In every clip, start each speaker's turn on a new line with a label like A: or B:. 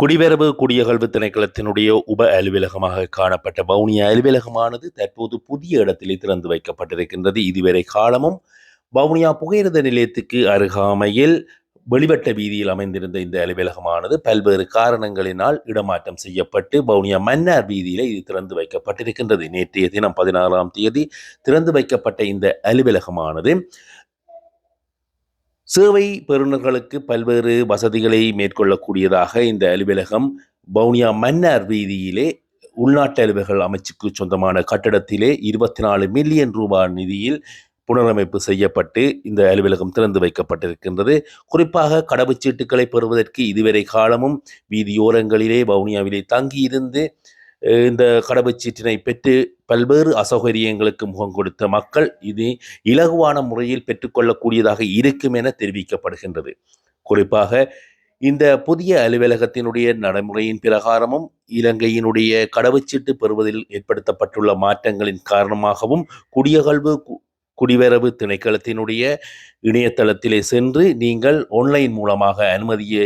A: குடிவரவு குடியகழ்வு திணைக்களத்தினுடைய உப அலுவலகமாக காணப்பட்ட வவுனியா அலுவலகமானது தற்போது புதிய இடத்திலே திறந்து வைக்கப்பட்டிருக்கின்றது. இதுவரை காலமும் வவுனியா புகையிரத நிலையத்துக்கு அருகாமையில் வெளிவட்ட வீதியில் அமைந்திருந்த இந்த அலுவலகமானது பல்வேறு காரணங்களினால் இடமாற்றம் செய்யப்பட்டு வவுனியா மன்னார் வீதியில் இது திறந்து வைக்கப்பட்டிருக்கின்றது. நேற்றைய தினம் பதினாறாம் தேதி திறந்து வைக்கப்பட்ட இந்த அலுவலகமானது சேவை பெறுநர்களுக்கு பல்வேறு வசதிகளை மேற்கொள்ளக்கூடியதாக இந்த அலுவலகம் வவுனியா மன்னார் வீதியிலே உள்நாட்டு அலுவலக அமைச்சுக்கு சொந்தமான கட்டடத்திலே இருபத்தி நாலு மில்லியன் ரூபாய் நிதியில் புனரமைப்பு செய்யப்பட்டு இந்த அலுவலகம் திறந்து வைக்கப்பட்டிருக்கின்றது. குறிப்பாக கடவுச்சீட்டுகளை பெறுவதற்கு இதுவரை காலமும் வீதியோரங்களிலே வவுனியாவிலே தங்கியிருந்து இந்த கடவுச்சீட்டினை பெற்று பல்வேறு அசௌகரியங்களுக்கு முகம் கொடுத்த மக்கள் இது இலகுவான முறையில் பெற்றுக்கொள்ளக்கூடியதாக இருக்கும் என தெரிவிக்கப்படுகின்றது. குறிப்பாக இந்த புதிய அலுவலகத்தினுடைய நடைமுறையின் பிரகாரமும் இலங்கையினுடைய கடவுச்சீட்டு பெறுவதில் ஏற்படுத்தப்பட்டுள்ள மாற்றங்களின் காரணமாகவும் குடியகழ்வு கு- குடிவரவு திணைக்களத்தினுடைய இணையதளத்திலே சென்று நீங்கள் ஆன்லைன் மூலமாக அனுமதியை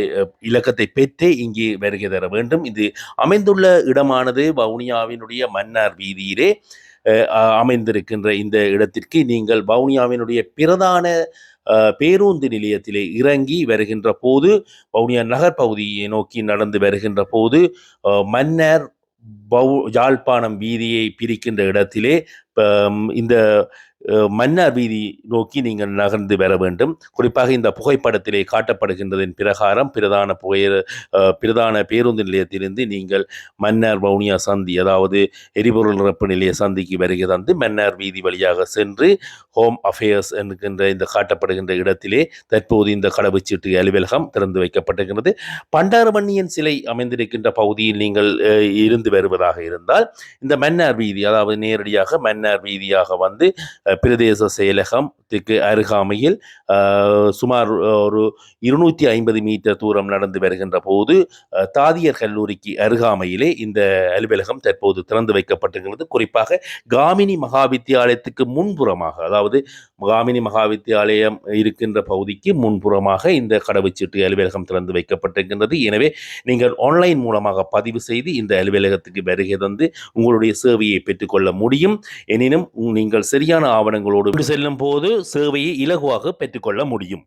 A: இலக்கத்தை பெற்றே இங்கே வருகை தர வேண்டும். இது அமைந்துள்ள இடமானது வவுனியாவினுடைய மன்னார் வீதியிலே அமைந்திருக்கின்ற இந்த இடத்திற்கு நீங்கள் வவுனியாவினுடைய பிரதான பேருந்து நிலையத்திலே இறங்கி வருகின்ற போது வவுனியா நகர் பகுதியை நோக்கி நடந்து வருகின்ற போது மன்னர் வவு யாழ்ப்பாணம் வீதியை பிரிக்கின்ற இடத்திலே பம், இந்த மன்னார் வீதி நோக்கி நீங்கள் நகர்ந்து வர வேண்டும். குறிப்பாக இந்த புகைப்படத்திலே காட்டப்படுகின்றதன் பிரகாரம் பிரதான புகைய பிரதான பேருந்து நிலையத்திலிருந்து நீங்கள் மன்னார் வவுனியா சந்தி அதாவது எரிபொருள் நிரப்பு நிலைய சந்திக்கு வருகை தந்து மன்னார் வீதி வழியாக சென்று ஹோம் அஃபேர்ஸ் என்கின்ற இந்த காட்டப்படுகின்ற இடத்திலே தற்போது இந்த கடவுச்சீட்டு அலுவலகம் திறந்து வைக்கப்பட்டிருக்கிறது. பண்டாரவண்ணியன் சிலை அமைந்திருக்கின்ற பகுதியில் நீங்கள் இருந்து வருவதாக இருந்தால் இந்த மன்னார் வீதி அதாவது நேரடியாக மன்னார் வீதியாக வந்து பிரதேச செயலகத்துக்கு அருகாமையில் சுமார் ஒரு இருநூற்றி ஐம்பது மீட்டர் தூரம் நடந்து வருகின்ற போது தாதியர் கல்லூரிக்கு அருகாமையிலே இந்த அலுவலகம் தற்போது திறந்து வைக்கப்பட்டிருக்கிறது. குறிப்பாக காமினி மகாவித்தியாலயத்துக்கு முன்புறமாக அதாவது காமினி மகாவித்தியாலயம் இருக்கின்ற பகுதிக்கு முன்புறமாக இந்த கடவுச்சீட்டு அலுவலகம் திறந்து வைக்கப்பட்டிருக்கின்றது. எனவே நீங்கள் ஆன்லைன் மூலமாக பதிவு செய்து இந்த அலுவலகத்துக்கு வருகை தந்து உங்களுடைய சேவையை பெற்றுக்கொள்ள முடியும். எனினும் நீங்கள் சரியான ஆவணங்களோடு செல்லும் போது சேவையை இலகுவாக பெற்றுக்கொள்ள முடியும்.